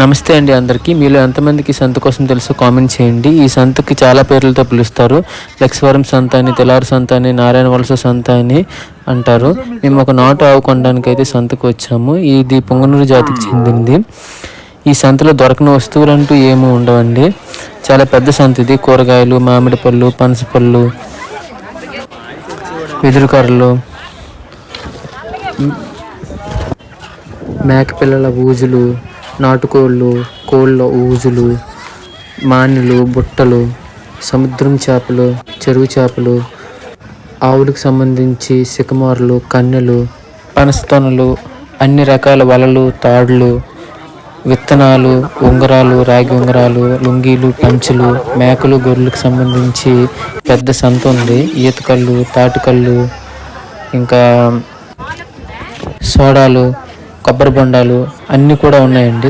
నమస్తే అండి అందరికీ. మీలో ఎంతమందికి సంత కోసం తెలుసో కామెంట్ చేయండి. ఈ సంతకి చాలా పేర్లతో పిలుస్తారు. లక్ష్వరం సంత అని తెలారు సంత అని నారాయణ వలస సంత అని అంటారు. మేము ఒక నాటు ఆవు కొనడానికి అయితే సంతకు వచ్చాము. ఇది పొంగనూరు జాతికి చెందింది. ఈ సంతలో దొరకని వస్తువులు అంటూ ఏమీ ఉండవండి. చాలా పెద్ద సంత ఇది. కూరగాయలు మామిడి పళ్ళు పనసపళ్ళు వెదురుకర్రలు మేకపిల్లల ఊజులు నాటుకోళ్ళు కోళ్ళ ఊజులు మానులు బుట్టలు సముద్రం చేపలు చెరువు చేపలు ఆవులకు సంబంధించి సికమారులు కన్నెలు పనస్తొనలు అన్ని రకాల వలలు తాడులు విత్తనాలు ఉంగరాలు రాగి ఉంగరాలు లుంగీలు పంచులు మేకలు గొర్రెలకు సంబంధించి పెద్ద సంత ఉంది. ఈతకళ్ళు తాటికళ్ళు ఇంకా సోడాలు కొబ్బరి బొండాలు అన్నీ కూడా ఉన్నాయండి.